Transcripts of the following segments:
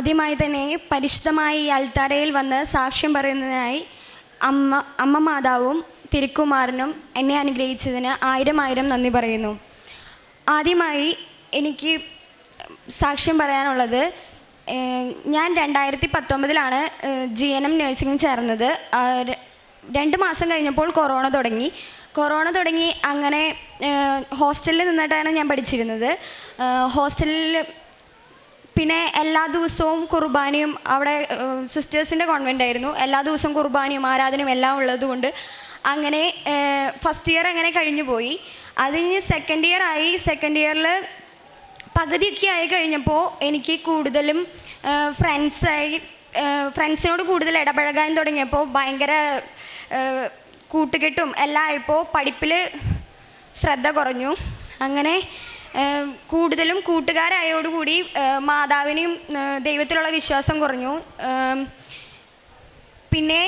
ആദ്യമായി തന്നെ പരിശുദ്ധമായ ഈ അൾത്താരയിൽ വന്ന് സാക്ഷ്യം പറയുന്നതിനായി അമ്മ അമ്മ മാതാവും തിരുക്കുമാരനും എന്നെ അനുഗ്രഹിച്ചതിന് ആയിരം ആയിരം നന്ദി പറയുന്നു. ആദ്യമായി എനിക്ക് സാക്ഷ്യം പറയാനുള്ളത് ഞാൻ രണ്ടായിരത്തി പത്തൊമ്പതിലാണ് ജി എൻ എം നഴ്സിംഗ് ചേർന്നത്. രണ്ട് മാസം കഴിഞ്ഞപ്പോൾ കൊറോണ തുടങ്ങി. കൊറോണ തുടങ്ങി അങ്ങനെ ഹോസ്റ്റലിൽ നിന്നിട്ടാണ് ഞാൻ പഠിച്ചിരുന്നത്. ഹോസ്റ്റലിൽ പിന്നെ എല്ലാ ദിവസവും കുർബാനയും അവിടെ സിസ്റ്റേഴ്സിന്റെ കോൺവെന്റ് ആയിരുന്നു. എല്ലാ ദിവസവും കുർബാനയും ആരാധനയും എല്ലാം ഉള്ളതുകൊണ്ട് അങ്ങനെ ഫസ്റ്റ് ഇയർ അങ്ങനെ കഴിഞ്ഞു പോയി. അത് കഴിഞ്ഞ് സെക്കൻഡ് ഇയർ ആയി. സെക്കൻഡ് ഇയറിൽ പകുതിയൊക്കെ ആയി കഴിഞ്ഞപ്പോൾ എനിക്ക് കൂടുതലും ഫ്രണ്ട്സായി ഫ്രണ്ട്സിനോട് കൂടുതൽ ഇടപഴകാൻ തുടങ്ങിയപ്പോൾ ഭയങ്കര കൂട്ടുകെട്ടും എല്ലാം ആയപ്പോൾ പഠിപ്പിൽ ശ്രദ്ധ കുറഞ്ഞു. അങ്ങനെ കൂടുതലും കൂട്ടുകാരായോടുകൂടി മാതാവിനെയും ദൈവത്തിലുള്ള വിശ്വാസം കുറഞ്ഞു. പിന്നെ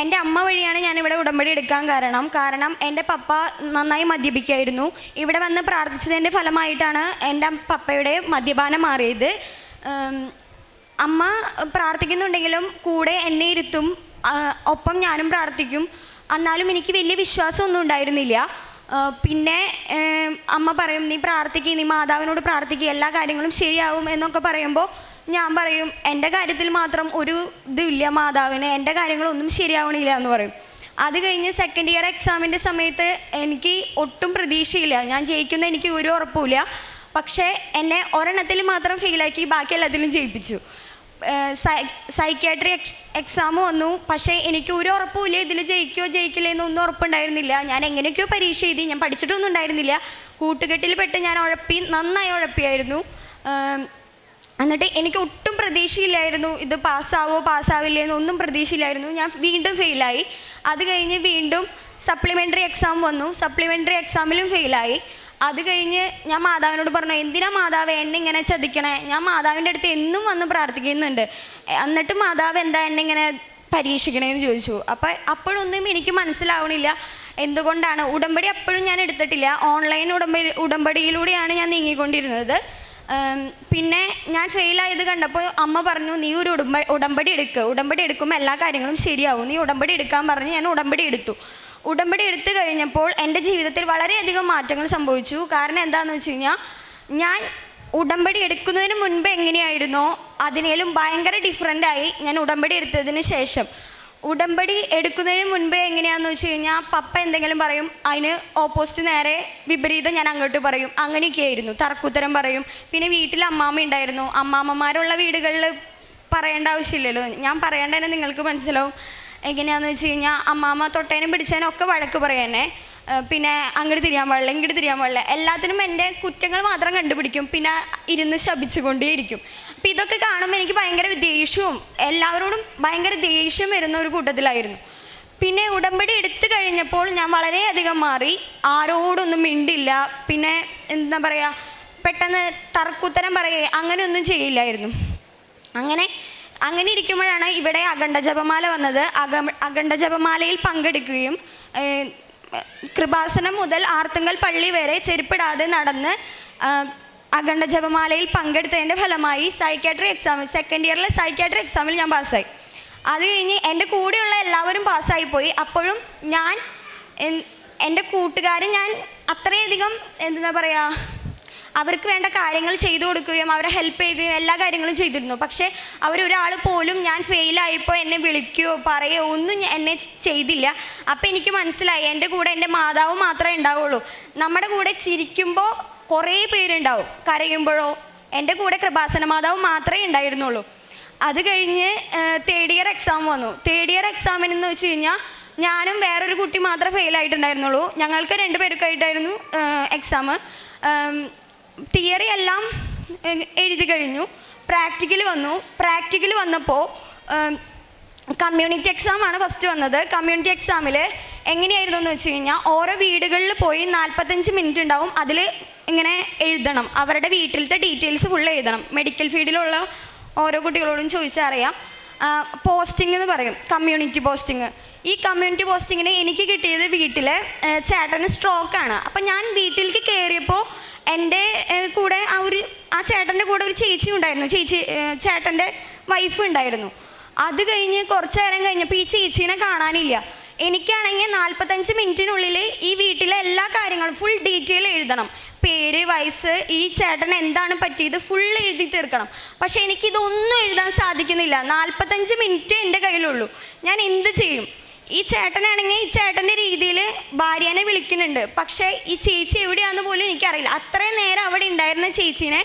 എന്റെ അമ്മ വഴിയാണ് ഞാനിവിടെ ഉടമ്പടി എടുക്കാൻ കാരണം. കാരണം എന്റെ പപ്പ നന്നായി മദ്യപിക്കായിരുന്നു. ഇവിടെ വന്ന് പ്രാർത്ഥിച്ചതിന്റെ ഫലമായിട്ടാണ് എന്റെ പപ്പയുടെ മദ്യപാനം മാറിയത്. അമ്മ പ്രാർത്ഥിക്കുന്നുണ്ടെങ്കിലും കൂടെ എന്നെ ഇരുത്തും. ഒപ്പം ഞാനും പ്രാർത്ഥിക്കും. എന്നാലും എനിക്ക് വലിയ വിശ്വാസമൊന്നും ഉണ്ടായിരുന്നില്ല. പിന്നെ അമ്മ പറയും നീ പ്രാർത്ഥിക്കുക നീ മാതാവിനോട് പ്രാർത്ഥിക്കുക എല്ലാ കാര്യങ്ങളും ശരിയാവും എന്നൊക്കെ പറയുമ്പോൾ ഞാൻ പറയും എന്റെ കാര്യത്തിൽ മാത്രം ഒരു ഇതില്ല മാതാവിന് എന്റെ കാര്യങ്ങളൊന്നും ശരിയാവണില്ല എന്ന് പറയും. അത് കഴിഞ്ഞ് സെക്കൻഡ് ഇയർ എക്സാമിന്റെ സമയത്ത് എനിക്ക് ഒട്ടും പ്രതീക്ഷയില്ല. ഞാൻ ജയിക്കുന്ന എനിക്ക് ഒരു ഉറപ്പുമില്ല. പക്ഷേ എന്നെ ഒരെണ്ണത്തിൽ മാത്രം ഫെയിലാക്കി ബാക്കി എല്ലാത്തിലും ജയിപ്പിച്ചു. സൈക്യാട്രി എക്സ് വന്നു. പക്ഷേ എനിക്ക് ഒരു ഉറപ്പുമില്ല ഇതിൽ ജയിക്കോ ജയിക്കില്ല എന്നൊന്നും ഉറപ്പുണ്ടായിരുന്നില്ല. ഞാൻ എങ്ങനെയൊക്കെയോ പരീക്ഷ എഴുതി ഞാൻ പഠിച്ചിട്ടൊന്നും ഉണ്ടായിരുന്നില്ല. കൂട്ടുകെട്ടിൽ പെട്ട് ഞാൻ ഉഴപ്പി നന്നായി ഉഴപ്പിയായിരുന്നു. എന്നിട്ട് എനിക്ക് ഒട്ടും പ്രതീക്ഷയില്ലായിരുന്നു. ഇത് പാസ്സാവോ പാസ്സാവില്ലേ എന്നൊന്നും പ്രതീക്ഷയില്ലായിരുന്നു. ഞാൻ വീണ്ടും ഫെയിലായി. അത് കഴിഞ്ഞ് വീണ്ടും സപ്ലിമെന്ററി എക്സാം വന്നു. സപ്ലിമെന്ററി എക്സാമിലും ഫെയിലായി. അത് കഴിഞ്ഞ് ഞാൻ മാതാവിനോട് പറഞ്ഞു എന്തിനാ മാതാവ് എന്നെ ഇങ്ങനെ ചതിക്കണേ? ഞാൻ മാതാവിന്റെ അടുത്ത് എന്നും വന്ന് പ്രാർത്ഥിക്കുന്നുണ്ട്. എന്നിട്ട് മാതാവ് എന്താ എന്നെ ഇങ്ങനെ പരീക്ഷിക്കണേന്ന് ചോദിച്ചു. അപ്പം അപ്പോഴൊന്നും എനിക്ക് മനസ്സിലാവണില്ല. എന്തുകൊണ്ടാണ്? ഉടമ്പടി അപ്പോഴും ഞാൻ എടുത്തിട്ടില്ല. ഓൺലൈൻ ഉടമ്പടി ഉടമ്പടിയിലൂടെയാണ് ഞാൻ നീങ്ങിക്കൊണ്ടിരുന്നത്. പിന്നെ ഞാൻ ഫെയിലായത് കണ്ടപ്പോൾ അമ്മ പറഞ്ഞു നീ ഒരു ഉടമ്പ ഉടമ്പടി എടുക്കുക ഉടമ്പടി എടുക്കുമ്പോൾ എല്ലാ കാര്യങ്ങളും ശരിയാവും. നീ ഉടമ്പടി എടുക്കാൻ പറഞ്ഞ് ഞാൻ ഉടമ്പടി എടുത്തു. ഉടമ്പടി എടുത്തു കഴിഞ്ഞപ്പോൾ എന്റെ ജീവിതത്തിൽ വളരെയധികം മാറ്റങ്ങൾ സംഭവിച്ചു. കാരണം എന്താണെന്ന് വെച്ച് കഴിഞ്ഞാൽ ഞാൻ ഉടമ്പടി എടുക്കുന്നതിന് മുൻപ് എങ്ങനെയായിരുന്നോ അതിനേലും ഭയങ്കര ഡിഫറെന്റ് ആയി ഞാൻ ഉടമ്പടി എടുത്തതിന് ശേഷം. ഉടമ്പടി എടുക്കുന്നതിന് മുൻപേ എങ്ങനെയാണെന്ന് വെച്ച് കഴിഞ്ഞാൽ പപ്പ എന്തെങ്കിലും പറയും അതിന് ഓപ്പോസിറ്റ് നേരെ വിപരീതം ഞാൻ അങ്ങോട്ട് പറയും. അങ്ങനെയൊക്കെയായിരുന്നു. തർക്കുത്തരം പറയും. പിന്നെ വീട്ടിൽ അമ്മാമ്മ ഉണ്ടായിരുന്നു. അമ്മാമ്മമാരുള്ള വീടുകളിൽ പറയേണ്ട ആവശ്യമില്ലല്ലോ. ഞാൻ പറയേണ്ടതന്നെ നിങ്ങൾക്ക് മനസ്സിലാവും. എങ്ങനെയാണെന്ന് വെച്ച് കഴിഞ്ഞാൽ അമ്മാമ്മ തൊട്ടേനും പിടിച്ചേനും ഒക്കെ വഴക്ക് പറയുന്നത് പിന്നെ അങ്ങോട്ട് തിരിയാൻ പാടില്ല ഇങ്ങോട്ട് തിരിയാൻ പാടില്ല. എല്ലാത്തിനും എന്റെ കുറ്റങ്ങൾ മാത്രം കണ്ടുപിടിക്കും പിന്നെ ഇരുന്ന് ശപിച്ചുകൊണ്ടേയിരിക്കും. അപ്പം ഇതൊക്കെ കാണുമ്പോൾ എനിക്ക് ഭയങ്കര ദേഷ്യവും എല്ലാവരോടും ഭയങ്കര ദേഷ്യം വരുന്ന ഒരു കൂട്ടത്തിലായിരുന്നു. പിന്നെ ഉടമ്പടി എടുത്തു കഴിഞ്ഞപ്പോൾ ഞാൻ വളരെയധികം മാറി ആരോടൊന്നും മിണ്ടില്ല പിന്നെ എന്താ പറയുക പെട്ടെന്ന് തർക്കുത്തരം പറയുകയും അങ്ങനെയൊന്നും ചെയ്യില്ലായിരുന്നു. അങ്ങനെ അങ്ങനെ ഇരിക്കുമ്പോഴാണ് ഇവിടെ അഖണ്ഡ ജപമാല വന്നത്. അഖണ്ഡ ജപമാലയിൽ പങ്കെടുക്കുകയും കൃപാസനം മുതൽ ആർത്തുങ്കൽ പള്ളി വരെ ചെരുപ്പിടാതെ നടന്ന് അഖണ്ഡ ജപമാലയിൽ പങ്കെടുത്തതിന്റെ ഫലമായി സൈക്കാട്രി എക്സാമിൽ സെക്കൻഡ് ഇയറിലെ സൈക്കാട്രി എക്സാമിൽ ഞാൻ പാസ്സായി. അത് കഴിഞ്ഞ് എന്റെ കൂടെയുള്ള എല്ലാവരും പാസ്സായി പോയി അപ്പോഴും ഞാൻ എന്റെ കൂട്ടുകാരൻ ഞാൻ അത്രയധികം എന്താ പറയുക അവർക്ക് വേണ്ട കാര്യങ്ങൾ ചെയ്തു കൊടുക്കുകയും അവരെ ഹെൽപ്പ് ചെയ്യുകയും എല്ലാ കാര്യങ്ങളും ചെയ്തിരുന്നു. പക്ഷേ അവരൊരാൾ പോലും ഞാൻ ഫെയിലായപ്പോൾ എന്നെ വിളിക്കുകയോ പറയുകയോ ഒന്നും എന്നെ ചെയ്തില്ല. അപ്പോൾ എനിക്ക് മനസ്സിലായി എന്റെ കൂടെ എന്റെ മാതാവ് മാത്രമേ ഉണ്ടാവുള്ളൂ. നമ്മുടെ കൂടെ ചിരിക്കുമ്പോൾ കുറേ പേരുണ്ടാവും. കരയുമ്പോഴോ എന്റെ കൂടെ കൃപാസന മാതാവ് മാത്രമേ ഉണ്ടായിരുന്നുള്ളൂ. അത് കഴിഞ്ഞ് തേർഡ് ഇയർ എക്സാം വന്നു. തേർഡ് ഇയർ എക്സാമിനെന്ന് വെച്ച് കഴിഞ്ഞാൽ ഞാനും വേറൊരു കുട്ടി മാത്രമേ ഫെയിൽ ആയിട്ടുണ്ടായിരുന്നുള്ളൂ. ഞങ്ങൾക്ക് രണ്ട് പേർക്കായിട്ടായിരുന്നു എക്സാം തിയറി എല്ലാം എഴുതി കഴിഞ്ഞു. പ്രാക്ടിക്കൽ വന്നു. പ്രാക്ടിക്കൽ വന്നപ്പോൾ കമ്മ്യൂണിറ്റി എക്സാമാണ് ഫസ്റ്റ് വന്നത്. കമ്മ്യൂണിറ്റി എക്സാമിൽ എങ്ങനെയായിരുന്നു എന്ന് വെച്ച് കഴിഞ്ഞാൽ ഓരോ വീടുകളിൽ പോയി നാൽപ്പത്തഞ്ച് മിനിറ്റ് ഉണ്ടാവും. അതിൽ ഇങ്ങനെ എഴുതണം. അവരുടെ വീട്ടിലത്തെ ഡീറ്റെയിൽസ് ഫുൾ എഴുതണം. മെഡിക്കൽ ഫീൽഡിലുള്ള ഓരോ കുട്ടികളോടും ചോദിച്ചറിയാം പോസ്റ്റിംഗ് എന്ന് പറയും. Community posting. ഈ കമ്മ്യൂണിറ്റി പോസ്റ്റിങ്ങിന് എനിക്ക് കിട്ടിയത് വീട്ടിൽ ചേട്ടന് സ്ട്രോക്കാണ് അപ്പം ഞാൻ വീട്ടിലേക്ക് കയറിയപ്പോൾ എന്റെ കൂടെ ആ ഒരു ആ ചേട്ടന്റെ കൂടെ ഒരു ചേച്ചി ഉണ്ടായിരുന്നു. ചേച്ചി ചേട്ടന്റെ വൈഫ് ഉണ്ടായിരുന്നു. അത് കഴിഞ്ഞ് കുറച്ച് നേരം കഴിഞ്ഞപ്പോൾ ഈ ചേച്ചീനെ കാണാനില്ല. എനിക്കാണെങ്കിൽ നാൽപ്പത്തഞ്ച് മിനിറ്റിനുള്ളിൽ ഈ വീട്ടിലെ എല്ലാ കാര്യങ്ങളും ഫുൾ ഡീറ്റെയിൽ എഴുതണം. പേര് വയസ്സ് ഈ ചേട്ടൻ എന്താണ് പറ്റിയത് ഫുൾ എഴുതി തീർക്കണം. പക്ഷെ എനിക്കിതൊന്നും എഴുതാൻ സാധിക്കുന്നില്ല. നാൽപ്പത്തഞ്ച് മിനിറ്റ് എന്റെ കയ്യിലുള്ളൂ. ഞാൻ എന്ത് ചെയ്യും? ഈ ചേട്ടനാണെങ്കിൽ ഈ ചേട്ടന്റെ രീതിയിൽ ഭാര്യേനെ വിളിക്കുന്നുണ്ട്. പക്ഷേ ഈ ചേച്ചി എവിടെയാണെന്ന് പോലും എനിക്കറിയില്ല. അത്രയും നേരം അവിടെ ഉണ്ടായിരുന്ന ചേച്ചീനെ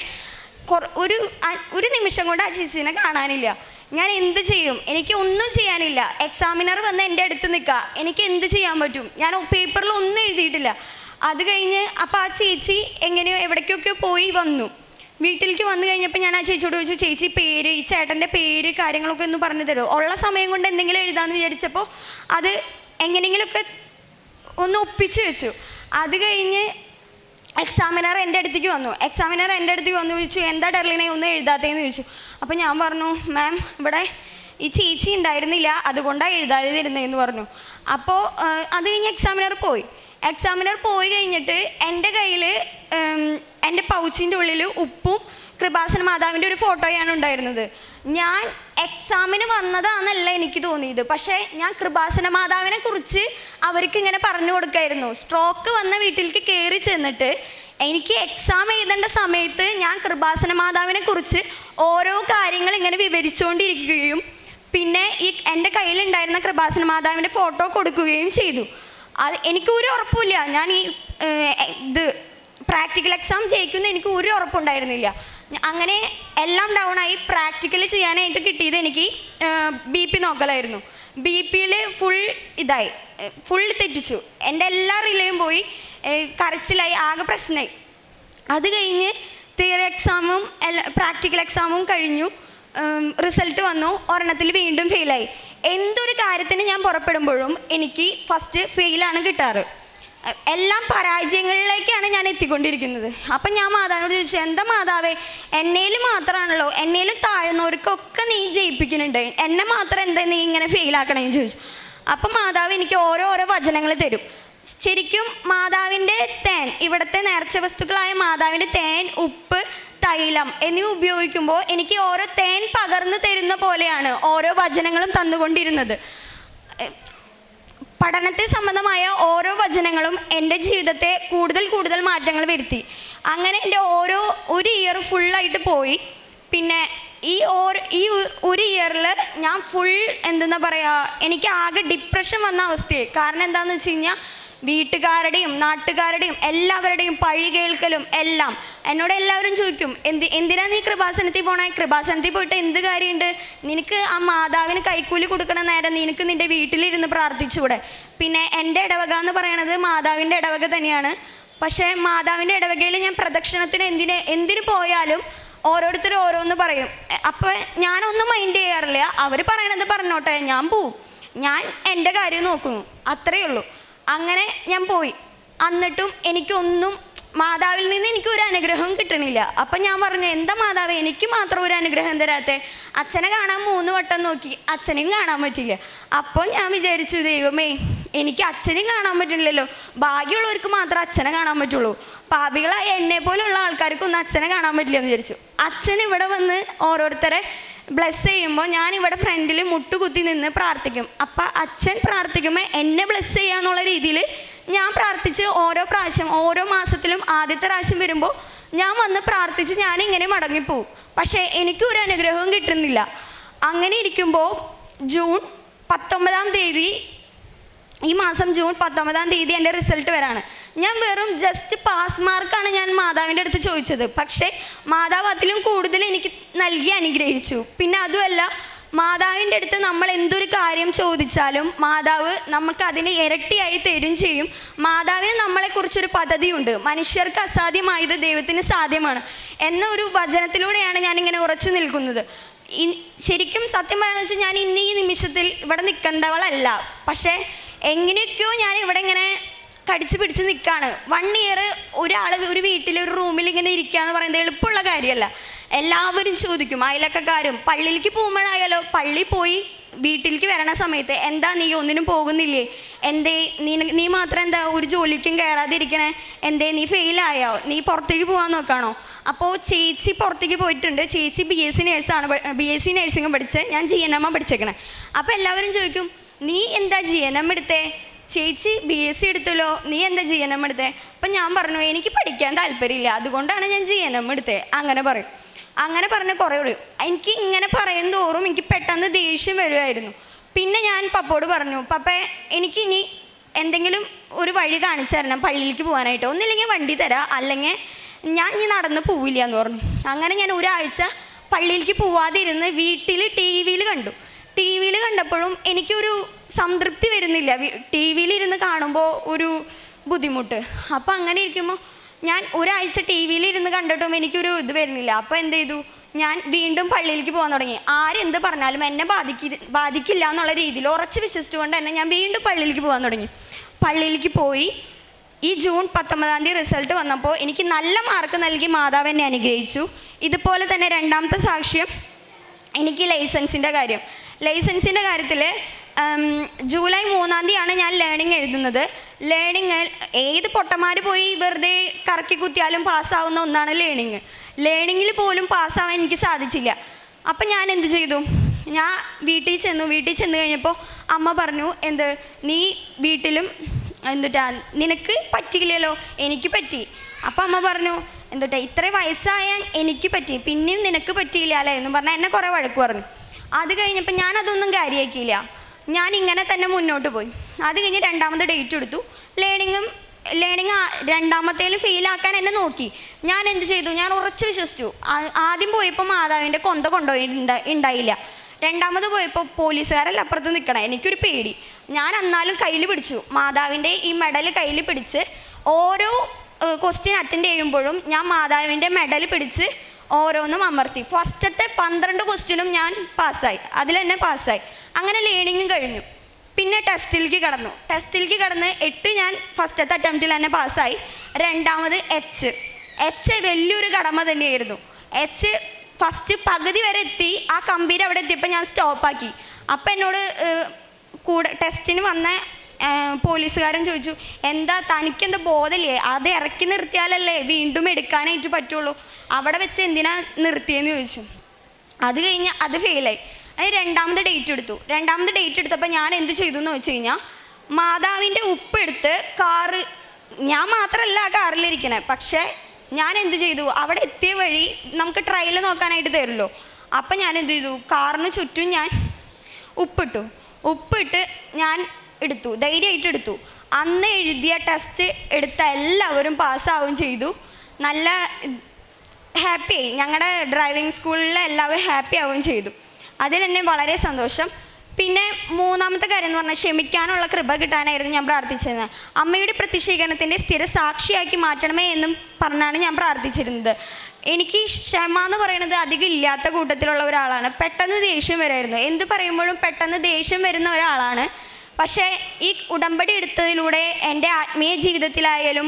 ഒരു ഒരു നിമിഷം കൊണ്ട് ആ ചേച്ചീനെ കാണാനില്ല. ഞാൻ എന്ത് ചെയ്യും? എനിക്ക് ഒന്നും ചെയ്യാനില്ല. എക്സാമിനർ വന്ന് എന്റെ അടുത്ത് നിൽക്കുക. എനിക്ക് എന്ത് ചെയ്യാൻ പറ്റും? ഞാൻ പേപ്പറിൽ ഒന്നും എഴുതിയിട്ടില്ല. അത് കഴിഞ്ഞ് അപ്പോൾ ആ ചേച്ചി എങ്ങനെയോ എവിടേക്കൊക്കെ പോയി വന്നു. വീട്ടിലേക്ക് വന്നു കഴിഞ്ഞപ്പോൾ ഞാൻ ആ ചേച്ചിയോട് ചോദിച്ചു ചേച്ചി പേര് ഈ ചേട്ടന്റെ പേര് കാര്യങ്ങളൊക്കെ ഒന്ന് പറഞ്ഞു തരുമോ ഉള്ള സമയം കൊണ്ട് എന്തെങ്കിലും എഴുതാമെന്ന് വിചാരിച്ചപ്പോൾ അത് എങ്ങനെയെങ്കിലുമൊക്കെ ഒന്ന് ഒപ്പിച്ച് വെച്ചു. അത് കഴിഞ്ഞ് എക്സാമിനർ എന്റെ അടുത്തേക്ക് വന്നു. എക്സാമിനർ എന്റെ അടുത്തേക്ക് വന്നു ചോദിച്ചു എന്താ ഡെർലിനെ ഒന്നും എഴുതാത്തതെന്ന് ചോദിച്ചു. അപ്പോൾ ഞാൻ പറഞ്ഞു മാം ഇവിടെ ഈ ചേച്ചി ഉണ്ടായിരുന്നില്ല അതുകൊണ്ടാണ് എഴുതാതിരുന്നതെന്ന് പറഞ്ഞു. അപ്പോൾ അത് കഴിഞ്ഞ് എക്സാമിനർ പോയി. എക്സാമിനർ പോയി കഴിഞ്ഞിട്ട് എന്റെ കയ്യിൽ എന്റെ പൗച്ചിന്റെ ഉള്ളിൽ ഉപ്പും കൃപാസന മാതാവിന്റെ ഒരു ഫോട്ടോയാണ് ഉണ്ടായിരുന്നത്. ഞാൻ എക്സാമിന് വന്നതാണെന്നല്ല എനിക്ക് തോന്നിയത്. പക്ഷേ ഞാൻ കൃപാസന മാതാവിനെ കുറിച്ച് അവർക്ക് ഇങ്ങനെ പറഞ്ഞു കൊടുക്കായിരുന്നു. സ്ട്രോക്ക് വന്ന വീട്ടിലേക്ക് കയറി ചെന്നിട്ട് എനിക്ക് എക്സാം എഴുതേണ്ട സമയത്ത് ഞാൻ കൃപാസന മാതാവിനെ കുറിച്ച് ഓരോ കാര്യങ്ങൾ ഇങ്ങനെ വിവരിച്ചുകൊണ്ടിരിക്കുകയും പിന്നെ ഈ എന്റെ കയ്യിലുണ്ടായിരുന്ന കൃപാസന മാതാവിന്റെ ഫോട്ടോ കൊടുക്കുകയും ചെയ്തു. അത് എനിക്കൊരു ഉറപ്പില്ല ഞാൻ ഈ ഇത് പ്രാക്ടിക്കൽ എക്സാം ജയിക്കുന്ന എനിക്ക് ഒരു ഉറപ്പുണ്ടായിരുന്നില്ല. അങ്ങനെ എല്ലാം ഡൗൺ ആയി പ്രാക്ടിക്കൽ ചെയ്യാനായിട്ട് കിട്ടിയത് എനിക്ക് ബി പി നോക്കലായിരുന്നു. ബി പിയിൽ ഫുൾ ഇതായി ഫുൾ തെറ്റിച്ചു. എന്റെ എല്ലാ റിലേയും പോയി കരച്ചിലായി ആകെ പ്രശ്നമായി അത് കഴിഞ്ഞ് തിയറി എക്സാമും പ്രാക്ടിക്കൽ എക്സാമും കഴിഞ്ഞു. റിസൾട്ട് വന്നു. ഒരെണ്ണത്തിൽ വീണ്ടും ഫെയിലായി എന്തൊരു കാര്യത്തിന് ഞാൻ പുറപ്പെടുമ്പോഴും എനിക്ക് ഫസ്റ്റ് ഫെയിലാണ് കിട്ടാറ്. എല്ലാം പരാജയങ്ങളിലേക്കാണ് ഞാൻ എത്തിക്കൊണ്ടിരിക്കുന്നത്. അപ്പം ഞാൻ മാതാവിനോട് ചോദിച്ചു എന്താ മാതാവേ എന്നേൽ മാത്രമാണല്ലോ എന്നേൽ താഴ്ന്നവർക്കൊക്കെ നീ ജയിപ്പിക്കുന്നുണ്ട്. എന്നെ മാത്രം എന്താ നീ ഇങ്ങനെ ഫെയിലാക്കണമെന്ന് ചോദിച്ചു. അപ്പം മാതാവ് എനിക്ക് ഓരോരോ ഓരോ വചനങ്ങൾ തരും. ശരിക്കും മാതാവിന്റെ തേൻ ഇവിടുത്തെ നേർച്ച വസ്തുക്കളായ മാതാവിന്റെ തേൻ ഉപ്പ് തൈലം എന്നിവ ഉപയോഗിക്കുമ്പോൾ എനിക്ക് ഓരോ തേൻ പകർന്നു തരുന്ന പോലെയാണ് ഓരോ വചനങ്ങളും തന്നുകൊണ്ടിരുന്നത്. പഠനത്തെ സംബന്ധമായ ഓരോ വചനങ്ങളും എന്റെ ജീവിതത്തെ കൂടുതൽ കൂടുതൽ മാറ്റങ്ങൾ വരുത്തി. അങ്ങനെ എന്റെ ഓരോ ഒരു ഇയർ ഫുള്ളായിട്ട് പോയി. പിന്നെ ഈ ഓർ ഈ ഒരു ഇയറിൽ ഞാൻ ഫുൾ എന്തെന്നാ പറയുക എനിക്ക് ആകെ ഡിപ്രഷൻ വന്ന അവസ്ഥയായി. കാരണം എന്താണെന്ന് വെച്ച് കഴിഞ്ഞാൽ വീട്ടുകാരുടെയും നാട്ടുകാരുടെയും എല്ലാവരുടെയും പഴി കേൾക്കലും എല്ലാം. എന്നോട് എല്ലാവരും ചോദിക്കും എന്ത് എന്തിനാ നീ കൃപാസനത്തിൽ പോണേ? കൃപാസനത്തിൽ പോയിട്ട് എന്ത് കാര്യമുണ്ട്? നിനക്ക് ആ മാതാവിന് കൈക്കൂലി കൊടുക്കണ നേരം നിനക്ക് നിന്റെ വീട്ടിലിരുന്ന് പ്രാർത്ഥിച്ചുകൂടെ പിന്നെ എന്റെ ഇടവക എന്ന് പറയണത് മാതാവിന്റെ ഇടവക തന്നെയാണ്. പക്ഷേ മാതാവിന്റെ ഇടവകയിൽ ഞാൻ പ്രദക്ഷിണത്തിന് എന്തിനെ എന്തിനു പോയാലും ഓരോരുത്തരും ഓരോന്ന് പറയും. അപ്പോൾ ഞാനൊന്നും മൈൻഡ് ചെയ്യാറില്ല. അവർ പറയണത് പറഞ്ഞോട്ടെ ഞാൻ പോവും. ഞാൻ എന്റെ കാര്യം നോക്കുന്നു അത്രയേ ഉള്ളൂ. അങ്ങനെ ഞാൻ പോയി. എന്നിട്ടും എനിക്കൊന്നും മാതാവിൽ നിന്ന് എനിക്ക് ഒരു അനുഗ്രഹം കിട്ടണില്ല. അപ്പം ഞാൻ പറഞ്ഞു എന്താ മാതാവ് എനിക്ക് മാത്രം ഒരു അനുഗ്രഹം തരാത്തെ? അച്ഛനെ കാണാൻ മൂന്ന് വട്ടം നോക്കി. അച്ഛനെയും കാണാൻ പറ്റില്ല. അപ്പോൾ ഞാൻ വിചാരിച്ചു ദൈവമേ എനിക്ക് അച്ഛനെയും കാണാൻ പറ്റില്ലല്ലോ ഭാഗ്യമുള്ളവർക്ക് മാത്രം അച്ഛനെ കാണാൻ പറ്റുള്ളൂ. പാപികളായ എന്നെ പോലുള്ള ആൾക്കാർക്കൊന്നും അച്ഛനെ കാണാൻ പറ്റില്ല എന്ന് വിചാരിച്ചു. അച്ഛൻ ഇവിടെ വന്ന് ഓരോരുത്തരെ ബ്ലെസ് ചെയ്യുമ്പോൾ ഞാൻ ഇവിടെ ഫ്രണ്ടിൽ മുട്ടുകുത്തി നിന്ന് പ്രാർത്ഥിക്കും. അപ്പം അച്ഛൻ പ്രാർത്ഥിക്കുമ്പോൾ എന്നെ ബ്ലെസ് ചെയ്യാന്നുള്ള രീതിയിൽ ഞാൻ പ്രാർത്ഥിച്ച് ഓരോ പ്രാവശ്യം ഓരോ മാസത്തിലും ആദ്യത്തെ പ്രാവശ്യം വരുമ്പോൾ ഞാൻ വന്ന് പ്രാർത്ഥിച്ച് ഞാൻ ഇങ്ങനെ മടങ്ങിപ്പോവും. പക്ഷേ എനിക്കൊരു അനുഗ്രഹവും കിട്ടുന്നില്ല. അങ്ങനെ ഇരിക്കുമ്പോൾ ജൂൺ പത്തൊമ്പതാം തീയതി ഈ മാസം ജൂൺ പത്തൊമ്പതാം തീയതി എന്റെ റിസൾട്ട് വരാണ്. ഞാൻ വെറും ജസ്റ്റ് പാസ് മാർക്കാണ് ഞാൻ മാതാവിന്റെ അടുത്ത് ചോദിച്ചത്. പക്ഷേ മാതാവ് അതിലും കൂടുതൽ എനിക്ക് നൽകി അനുഗ്രഹിച്ചു. പിന്നെ അതുമല്ല മാതാവിന്റെ അടുത്ത് നമ്മൾ എന്തൊരു കാര്യം ചോദിച്ചാലും മാതാവ് നമുക്ക് അതിനെ ഇരട്ടിയായി തരും ചെയ്യും. മാതാവിന് നമ്മളെക്കുറിച്ചൊരു പദ്ധതിയുണ്ട്. മനുഷ്യർക്ക് അസാധ്യമായത് ദൈവത്തിന് സാധ്യമാണ് എന്ന ഒരു വചനത്തിലൂടെയാണ് ഞാനിങ്ങനെ ഉറച്ചു നിൽക്കുന്നത്. ശരിക്കും സത്യം പറയാന്ന് വെച്ചാൽ ഞാൻ ഇന്ന് ഈ നിമിഷത്തിൽ ഇവിടെ നിൽക്കേണ്ടവളല്ല. പക്ഷേ എങ്ങനെയൊക്കെയോ ഞാൻ ഇവിടെ ഇങ്ങനെ കടിച്ചു പിടിച്ച് നിൽക്കുകയാണ് വൺ ഇയർ ഒരാൾ ഒരു വീട്ടിൽ ഒരു റൂമിൽ ഇങ്ങനെ ഇരിക്കുക എന്ന് പറയുന്നത് എളുപ്പമുള്ള കാര്യമല്ല. എല്ലാവരും ചോദിക്കും അയലക്കാരും പള്ളിയിലേക്ക് പോകുമ്പോഴായാലോ? പള്ളി പോയി വീട്ടിലേക്ക് വരണ സമയത്ത് എന്താ നീ ഒന്നിനും പോകുന്നില്ലേ? എന്തേ നീ നീ മാത്രം എന്താ ഒരു ജോലിക്കും കയറാതിരിക്കണേ? എന്തേ നീ ഫെയിലായോ നീ പുറത്തേക്ക് പോകാൻ നോക്കാണോ? അപ്പോൾ ചേച്ചി പുറത്തേക്ക് പോയിട്ടുണ്ട്. ചേച്ചി ബി എസ് സി നേഴ്സാണ് ബി എസ് സി നേഴ്സിംഗ് പഠിച്ച്. ഞാൻ ജി എൻ എം പഠിച്ചേക്കണേ. അപ്പോൾ എല്ലാവരും ചോദിക്കും നീ എന്താ ജീവനം എടുത്തേ? ചേച്ചി ബി എസ് സി എടുത്തല്ലോ നീ എന്താ ജി എൻ എം എടുത്തേ? അപ്പം ഞാൻ പറഞ്ഞു എനിക്ക് പഠിക്കാൻ താല്പര്യമില്ല അതുകൊണ്ടാണ് ഞാൻ ജി എൻ എം എടുത്തേ. അങ്ങനെ പറയും. അങ്ങനെ പറഞ്ഞ് കുറേ പറയും എനിക്ക് ഇങ്ങനെ പറയും തോറും എനിക്ക് പെട്ടെന്ന് ദേഷ്യം വരുമായിരുന്നു പിന്നെ ഞാൻ പപ്പോട് പറഞ്ഞു പപ്പ എനിക്ക് ഇനി എന്തെങ്കിലും ഒരു വഴി കാണിച്ചു തരണം പള്ളിയിലേക്ക് പോകാനായിട്ട്. ഒന്നില്ലെങ്കിൽ വണ്ടി തരാം അല്ലെങ്കിൽ ഞാൻ ഇനി നടന്ന് പോവില്ല എന്ന് പറഞ്ഞു. അങ്ങനെ ഞാൻ ഒരാഴ്ച പള്ളിയിലേക്ക് പോവാതിരുന്ന് വീട്ടിൽ ടി വിയിൽ കണ്ടു. ടി വിയിൽ കണ്ടപ്പോഴും എനിക്കൊരു സംതൃപ്തി വരുന്നില്ല. ടി വിയിൽ ഇരുന്ന് കാണുമ്പോൾ ഒരു ബുദ്ധിമുട്ട്. അപ്പോൾ അങ്ങനെ ഇരിക്കുമ്പോൾ ഞാൻ ഒരാഴ്ച ടി വിയിൽ ഇരുന്ന് കണ്ടിട്ടും എനിക്കൊരു ഇത് വരുന്നില്ല. അപ്പോൾ എന്ത് ചെയ്തു? ഞാൻ വീണ്ടും പള്ളിയിലേക്ക് പോകാൻ തുടങ്ങി. ആരെന്ത് പറഞ്ഞാലും എന്നെ ബാധിക്കി ബാധിക്കില്ല എന്നുള്ള രീതിയിൽ ഉറച്ച് വിശ്വസിച്ചുകൊണ്ട് തന്നെ ഞാൻ വീണ്ടും പള്ളിയിലേക്ക് പോകാൻ തുടങ്ങി. പള്ളിയിലേക്ക് പോയി. ഈ ജൂൺ പത്തൊമ്പതാം തീയതി റിസൾട്ട് വന്നപ്പോൾ എനിക്ക് നല്ല മാർക്ക് നൽകി മാതാവ് എന്നെ അനുഗ്രഹിച്ചു. ഇതുപോലെ തന്നെ രണ്ടാമത്തെ സാക്ഷ്യം എനിക്ക് ലൈസൻസിന്റെ കാര്യം. ലൈസൻസിന്റെ കാര്യത്തിൽ ജൂലൈ മൂന്നാം തീയതിയാണ് ഞാൻ ലേണിംഗ് എഴുതുന്നത്. ലേണിംഗ് ഏത് പൊട്ടന്മാർ പോയി വെറുതെ കറക്കി കുത്തിയാലും പാസ്സാവുന്ന ഒന്നാണ് ലേണിംഗ്. ലേണിങ്ങിൽ പോലും പാസ്സാവാൻ എനിക്ക് സാധിച്ചില്ല. അപ്പം ഞാൻ എന്ത് ചെയ്തു? ഞാൻ വീട്ടിൽ ചെന്നു. വീട്ടിൽ ചെന്ന് കഴിഞ്ഞപ്പോൾ അമ്മ പറഞ്ഞു എന്ത് നീ വീട്ടിലും എന്തുട്ടാ നിനക്ക് പറ്റിയില്ലല്ലോ? എനിക്ക് പറ്റി. അപ്പം അമ്മ പറഞ്ഞു എന്തുട്ടാ ഇത്ര വയസ്സായ എനിക്ക് പറ്റി. പിന്നെയും നിനക്ക് പറ്റിയില്ല അല്ലേ? എന്നും പറഞ്ഞാൽ എന്നെ കുറേ വഴക്ക് പറഞ്ഞു. അത് കഴിഞ്ഞപ്പോൾ ഞാൻ അതൊന്നും കാര്യമാക്കിയില്ല ഞാൻ ഇങ്ങനെ തന്നെ മുന്നോട്ട് പോയി. അത് കഴിഞ്ഞ് രണ്ടാമത്തെ ഡേറ്റ് എടുത്തു. ലേണിങ്ങും ലേണിങ് രണ്ടാമത്തേലും ഫെയിലാക്കാൻ എന്നെ നോക്കി. ഞാൻ എന്ത് ചെയ്തു? ഞാൻ ഉറച്ച് വിശ്വസിച്ചു. ആദ്യം പോയപ്പോൾ മാതാവിന്റെ കൊന്ത കൊണ്ടുപോയി ഉണ്ടാ- ഉണ്ടായില്ല രണ്ടാമത് പോയപ്പോൾ പോലീസുകാരല്ല അപ്പുറത്ത് നിൽക്കണം എനിക്കൊരു പേടി. ഞാൻ എന്നാലും കയ്യിൽ പിടിച്ചു. മാതാവിന്റെ ഈ മെഡൽ കയ്യിൽ പിടിച്ച് ഓരോ ക്വസ്റ്റ്യൻ അറ്റൻഡ് ചെയ്യുമ്പോഴും ഞാൻ മാതാവിന്റെ മെഡൽ പിടിച്ച് ഓരോന്നും അമർത്തി. ഫസ്റ്റത്തെ പന്ത്രണ്ട് ക്വസ്റ്റ്യനും ഞാൻ പാസ്സായി. അതിൽ തന്നെ പാസ്സായി. അങ്ങനെ ലേണിങ്ങും കഴിഞ്ഞു. പിന്നെ ടെസ്റ്റിലേക്ക് കടന്നു. ടെസ്റ്റിലേക്ക് കടന്ന് എട്ട് ഞാൻ ഫസ്റ്റത്തെ അറ്റംപ്റ്റിൽ തന്നെ പാസ്സായി. രണ്ടാമത് എച്ച് എച്ച് വലിയൊരു കടമ തന്നെയായിരുന്നു. എച്ച് ഫസ്റ്റ് പകുതി വരെ എത്തി. ആ കമ്പീർ അവിടെ എത്തിയപ്പോൾ ഞാൻ സ്റ്റോപ്പാക്കി അപ്പം എന്നോട് കൂടെ ടെസ്റ്റിന് വന്ന പോലീസുകാരൻ ചോദിച്ചു എന്താ തനിക്കെന്താ ബോധമില്ലേ? അത് ഇറക്കി നിർത്തിയാലല്ലേ വീണ്ടും എടുക്കാനായിട്ട് പറ്റുള്ളൂ? അവിടെ വെച്ച് എന്തിനാ നിർത്തിയെന്ന് ചോദിച്ചു. അത് കഴിഞ്ഞ് അത് ഫെയിലായി. അത് രണ്ടാമത് ഡേറ്റ് എടുത്തു. രണ്ടാമത് ഡേറ്റ് എടുത്തപ്പോൾ ഞാൻ എന്ത് ചെയ്തു എന്ന് വെച്ച് കഴിഞ്ഞാൽ മാതാവിന്റെ ഉപ്പെടുത്ത് കാറ് ഞാൻ മാത്രമല്ല ആ കാറിലിരിക്കണേ പക്ഷേ ഞാൻ എന്ത് ചെയ്തു? അവിടെ എത്തിയ വഴി നമുക്ക് ട്രയൽ നോക്കാനായിട്ട് തരുമല്ലോ അപ്പം ഞാൻ എന്ത് ചെയ്തു? കാറിന് ചുറ്റും ഞാൻ ഉപ്പിട്ടു. ഉപ്പിട്ട് ഞാൻ എടുത്തു ധൈര്യമായിട്ട് എടുത്തു. അന്ന് എഴുതിയ ടെസ്റ്റ് എടുത്ത എല്ലാവരും പാസ്സാവുകയും ചെയ്തു. നല്ല ഹാപ്പി ആയി. ഞങ്ങളുടെ ഡ്രൈവിംഗ് സ്കൂളിലെ എല്ലാവരും ഹാപ്പി ആവുകയും ചെയ്തു. അതിൽ എന്നെ വളരെ സന്തോഷം. പിന്നെ മൂന്നാമത്തെ കാര്യം എന്ന് പറഞ്ഞാൽ ക്ഷമിക്കാനുള്ള കൃപ കിട്ടാനായിരുന്നു ഞാൻ പ്രാർത്ഥിച്ചിരുന്നത്. അമ്മയുടെ പ്രത്യക്ഷീകരണത്തിന്റെ സ്ഥിര സാക്ഷിയാക്കി മാറ്റണമേ എന്നും പറഞ്ഞാണ് ഞാൻ പ്രാർത്ഥിച്ചിരുന്നത്. എനിക്ക് ക്ഷമ എന്ന് പറയുന്നത് അധികം ഇല്ലാത്ത കൂട്ടത്തിലുള്ള ഒരാളാണ്. പെട്ടെന്ന് ദേഷ്യം വരുമായിരുന്നു എന്ത് പറയുമ്പോഴും പെട്ടെന്ന് ദേഷ്യം വരുന്ന ഒരാളാണ്. പക്ഷേ ഈ ഉടമ്പടി എടുത്തതിലൂടെ എന്റെ ആത്മീയ ജീവിതത്തിലായാലും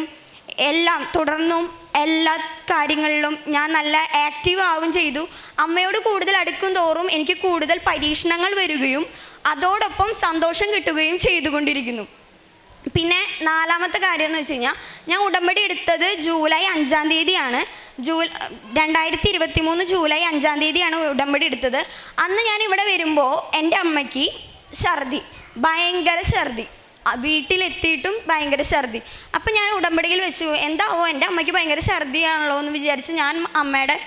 എല്ലാം തുടർന്നും എല്ലാ കാര്യങ്ങളിലും ഞാൻ നല്ല ആക്റ്റീവ് ആവും ചെയ്തു. അമ്മയോട് കൂടുതൽ അടുക്കും തോറും എനിക്ക് കൂടുതൽ പരീക്ഷണങ്ങൾ വരികയും അതോടൊപ്പം സന്തോഷം കിട്ടുകയും ചെയ്തുകൊണ്ടിരിക്കുന്നു. പിന്നെ നാലാമത്തെ കാര്യം എന്ന് വെച്ച് കഴിഞ്ഞാൽ ഞാൻ ഉടമ്പടി എടുത്തത് ജൂലൈ അഞ്ചാം തീയതിയാണ്. ജൂ രണ്ടായിരത്തി ഇരുപത്തി മൂന്ന് ജൂലൈ അഞ്ചാം തീയതിയാണ് ഉടമ്പടി എടുത്തത്. അന്ന് ഞാൻ ഇവിടെ വരുമ്പോൾ എന്റെ അമ്മയ്ക്ക് ഛർദി. ഭയങ്കര ഛർദി. വീട്ടിലെത്തിയിട്ടും ഭയങ്കര ഛർദി. അപ്പം ഞാൻ ഉടമ്പടിയിൽ വെച്ചു. എന്താവോ എന്റെ അമ്മയ്ക്ക് ഭയങ്കര ഛർദിയാണല്ലോ എന്ന് വിചാരിച്ച് ഞാൻ അമ്മയുടെ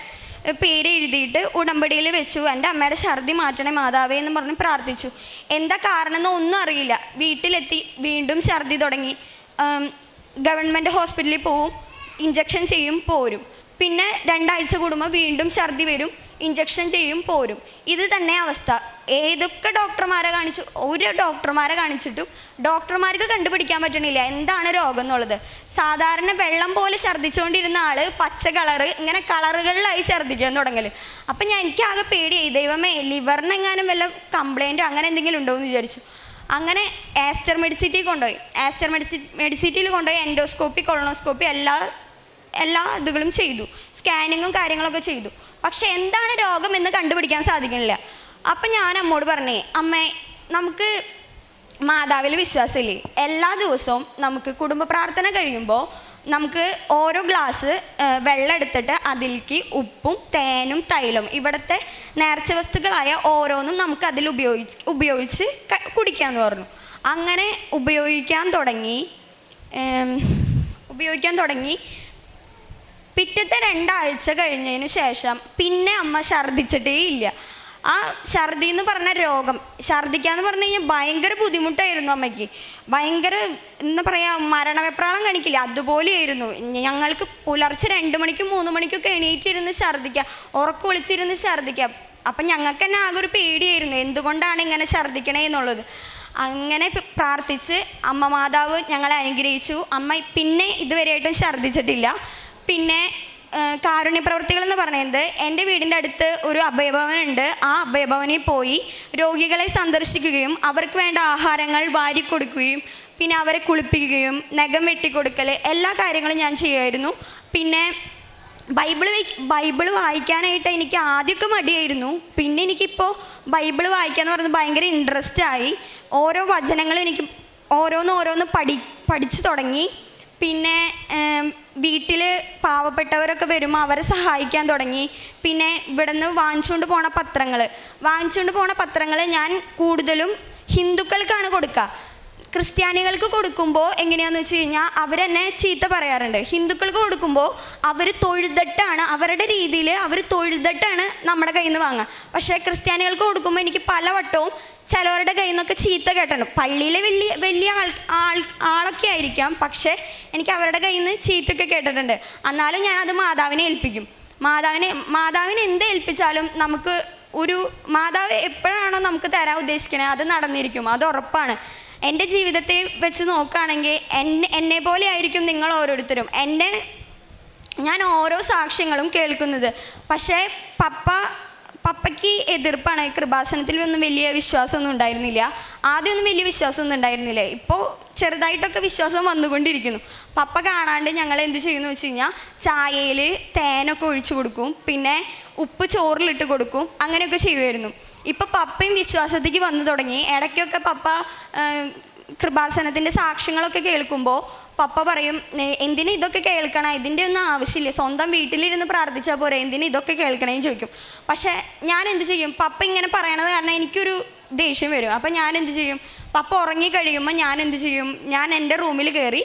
പേര് എഴുതിയിട്ട് ഉടമ്പടിയിൽ വെച്ചു. എന്റെ അമ്മയുടെ ഛർദി മാറ്റണേ മാതാവേ എന്ന് പറഞ്ഞ് പ്രാർത്ഥിച്ചു. എന്താ കാരണം എന്ന് ഒന്നും അറിയില്ല. വീട്ടിലെത്തി വീണ്ടും ഛർദി തുടങ്ങി. ഗവൺമെന്റ് ഹോസ്പിറ്റലിൽ പോവും ഇഞ്ചക്ഷൻ ചെയ്യും പോരും. പിന്നെ രണ്ടാഴ്ച കൂടുമ്പോൾ വീണ്ടും ഛർദി വരും. ഇഞ്ചക്ഷൻ ചെയ്യും പോരും. ഇത് തന്നെ അവസ്ഥ. ഏതൊക്കെ ഡോക്ടർമാരെ കാണിച്ചു ഒരു ഡോക്ടർമാരെ കാണിച്ചിട്ടും ഡോക്ടർമാർക്ക് കണ്ടുപിടിക്കാൻ പറ്റണില്ല. എന്താണ് രോഗം എന്നുള്ളത്? സാധാരണ വെള്ളം പോലെ ഛർദ്ദിച്ചുകൊണ്ടിരുന്ന ആൾ പച്ച കളറ് ഇങ്ങനെ കളറുകളിലായി ഛർദ്ദിക്കാൻ തുടങ്ങൽ അപ്പം ഞാൻ എനിക്കാകെ പേടിയായി. ദൈവമേ ലിവറിനെങ്ങാനും വല്ല കംപ്ലൈന്റോ അങ്ങനെ എന്തെങ്കിലും ഉണ്ടോ എന്ന് വിചാരിച്ചു. അങ്ങനെ ആസ്റ്റർ മെഡിസിറ്റി കൊണ്ടുപോയി. ആസ്റ്റർ മെഡിസി മെഡിസിറ്റിയിൽ കൊണ്ടുപോയി എൻഡോസ്കോപ്പി കൊളോണോസ്കോപ്പി എല്ലാ എല്ലാ ഇതുകളും ചെയ്തു. സ്കാനിങ്ങും കാര്യങ്ങളൊക്കെ ചെയ്തു. പക്ഷെ എന്താണ് രോഗം എന്ന് കണ്ടുപിടിക്കാൻ സാധിക്കണില്ല അപ്പം ഞാൻ അമ്മോട് പറഞ്ഞേ അമ്മേ നമുക്ക് മാതാവിൽ വിശ്വാസമില്ലേ? എല്ലാ ദിവസവും നമുക്ക് കുടുംബ പ്രാർത്ഥന കഴിയുമ്പോൾ നമുക്ക് ഓരോ ഗ്ലാസ് വെള്ളം എടുത്തിട്ട് അതിലേക്ക് ഉപ്പും തേനും തൈലും ഇവിടുത്തെ നേർച്ച വസ്തുക്കളായ ഓരോന്നും നമുക്ക് അതിൽ ഉപയോഗിച്ച് ഉപയോഗിച്ച് കുടിക്കാമെന്ന് പറഞ്ഞു. അങ്ങനെ ഉപയോഗിക്കാൻ തുടങ്ങി ഉപയോഗിക്കാൻ തുടങ്ങി പിറ്റത്തെ രണ്ടാഴ്ച കഴിഞ്ഞതിന് ശേഷം പിന്നെ അമ്മ ഛർദ്ദിച്ചിട്ടേ ഇല്ല ആ ഛർദി എന്ന് പറഞ്ഞ രോഗം ഛർദിക്കാന്ന് പറഞ്ഞു കഴിഞ്ഞാൽ ഭയങ്കര ബുദ്ധിമുട്ടായിരുന്നു അമ്മയ്ക്ക്. ഭയങ്കര എന്താ പറയാ മരണവെപ്രാളം കാണിക്കില്ല. അതുപോലെയായിരുന്നു. ഞങ്ങൾക്ക് പുലർച്ചെ രണ്ട് മണിക്കും മൂന്ന് മണിക്കൊക്കെ എണീറ്റിരുന്ന് ഛർദിക്കാം ഉറക്കം ഒളിച്ചിരുന്ന് ഛർദ്ദിക്കുക അപ്പം ഞങ്ങൾക്ക് തന്നെ ആകെ ഒരു പേടിയായിരുന്നു. എന്തുകൊണ്ടാണ് ഇങ്ങനെ ഛർദിക്കണേ എന്നുള്ളത്. അങ്ങനെ പ്രാർത്ഥിച്ച് അമ്മ മാതാവ് ഞങ്ങളെ അനുഗ്രഹിച്ചു. അമ്മ പിന്നെ ഇതുവരെയായിട്ടും ഛർദ്ദിച്ചിട്ടില്ല. പിന്നെ കാരുണ്യപ്രവർത്തികൾ കാരുണ്യ പ്രവർത്തികൾ എന്ന് പറയുന്നത് എന്റെ വീടിന്റെ അടുത്ത് ഒരു അഭയഭവനുണ്ട്. ആ അഭയഭവനിൽ പോയി രോഗികളെ സന്ദർശിക്കുകയും അവർക്ക് വേണ്ട ആഹാരങ്ങൾ വാരി കൊടുക്കുകയും പിന്നെ അവരെ കുളിപ്പിക്കുകയും നഖം വെട്ടിക്കൊടുക്കൽ എല്ലാ കാര്യങ്ങളും ഞാൻ ചെയ്യുമായിരുന്നു. പിന്നെ ബൈബിൾ ബൈബിൾ വായിക്കാനായിട്ട് എനിക്ക് ആദ്യമൊക്കെ മടിയായിരുന്നു. പിന്നെ എനിക്കിപ്പോൾ ബൈബിൾ വായിക്കാന്ന് പറയുന്നത് ഭയങ്കര ഇൻട്രസ്റ്റ് ആയി ഓരോ വചനങ്ങളും എനിക്ക് ഓരോന്ന് ഓരോന്ന് പഠി പഠിച്ചു തുടങ്ങി. പിന്നെ വീട്ടിൽ പാവപ്പെട്ടവരൊക്കെ വരുമ്പോൾ അവരെ സഹായിക്കാൻ തുടങ്ങി. പിന്നെ ഇവിടുന്ന് വാങ്ങിച്ചുകൊണ്ട് പോണ പത്രങ്ങൾ വാങ്ങിച്ചുകൊണ്ട് പോണ പത്രങ്ങൾ ഞാൻ കൂടുതലും ഹിന്ദുക്കൾക്കാണ് കൊടുക്കുക ക്രിസ്ത്യാനികൾക്ക് കൊടുക്കുമ്പോൾ എങ്ങനെയാന്ന് വെച്ച് കഴിഞ്ഞാൽ അവരെന്നെ ചീത്ത പറയാറുണ്ട്. ഹിന്ദുക്കൾക്ക് കൊടുക്കുമ്പോൾ അവർ തൊഴുതട്ടാണ് അവരുടെ രീതിയിൽ അവർ തൊഴുതട്ടാണ് നമ്മുടെ കയ്യിൽ നിന്ന് വാങ്ങുക. പക്ഷേ ക്രിസ്ത്യാനികൾക്ക് കൊടുക്കുമ്പോൾ എനിക്ക് പലവട്ടവും ചിലവരുടെ കയ്യിൽ നിന്നൊക്കെ ചീത്ത കേട്ടണം പള്ളിയിലെ വലിയ വലിയ ആൾ ആൾ ആളൊക്കെ ആയിരിക്കാം പക്ഷേ എനിക്ക് അവരുടെ കയ്യിൽ നിന്ന് ചീത്തൊക്കെ കേട്ടിട്ടുണ്ട്. എന്നാലും ഞാനത് മാതാവിനെ ഏൽപ്പിക്കും. മാതാവിനെ മാതാവിനെ എന്ത് ഏൽപ്പിച്ചാലും നമുക്ക് ഒരു മാതാവ് എപ്പോഴാണോ നമുക്ക് തരാൻ ഉദ്ദേശിക്കുന്നത് അത് നടന്നിരിക്കും. അത് ഉറപ്പാണ്. എന്റെ ജീവിതത്തെ വെച്ച് നോക്കുകയാണെങ്കിൽ എന്നെ എന്നെ പോലെ ആയിരിക്കും നിങ്ങൾ ഓരോരുത്തരും. എന്നെ ഞാൻ ഓരോ സാക്ഷ്യങ്ങളും കേൾക്കുന്നത്. പക്ഷേ പപ്പ പപ്പയ്ക്ക് എതിർപ്പാണ്. കൃപാസനത്തിൽ ഒന്നും വലിയ വിശ്വാസമൊന്നും ഉണ്ടായിരുന്നില്ല. ആദ്യമൊന്നും വലിയ വിശ്വാസമൊന്നും ഉണ്ടായിരുന്നില്ല. ഇപ്പോൾ ചെറുതായിട്ടൊക്കെ വിശ്വാസം വന്നുകൊണ്ടിരിക്കുന്നു. പപ്പ കാണാണ്ട് ഞങ്ങൾ എന്ത് ചെയ്യുന്നു വെച്ച് കഴിഞ്ഞാൽ ചായയിൽ തേനൊക്കെ ഒഴിച്ചു കൊടുക്കും. പിന്നെ ഉപ്പ് ചോറിലിട്ട് കൊടുക്കും. അങ്ങനെയൊക്കെ ചെയ്യുമായിരുന്നു. ഇപ്പം പപ്പയും വിശ്വാസത്തേക്ക് വന്നു തുടങ്ങി. ഇടയ്ക്കൊക്കെ പപ്പ കൃപാസനത്തിന്റെ സാക്ഷ്യങ്ങളൊക്കെ കേൾക്കുമ്പോൾ പപ്പ പറയും എന്തിനു എന്തിനാ ഇതൊക്കെ കേൾക്കണം? ഇതിന്റെ ഒന്നും ആവശ്യമില്ല. സ്വന്തം വീട്ടിലിരുന്ന് പ്രാർത്ഥിച്ചാൽ പോരെ. എന്തിനാ ഇതൊക്കെ കേൾക്കണേന്ന് ചോദിക്കും. പക്ഷേ ഞാൻ എന്ത് ചെയ്യും? പപ്പ ഇങ്ങനെ പറയണത് കാരണം എനിക്കൊരു ദേഷ്യം വരും. അപ്പം ഞാൻ എന്ത് ചെയ്യും? പപ്പ ഉറങ്ങി കഴിയുമ്പോൾ ഞാൻ എന്ത് ചെയ്യും? ഞാൻ എന്റെ റൂമിൽ കയറി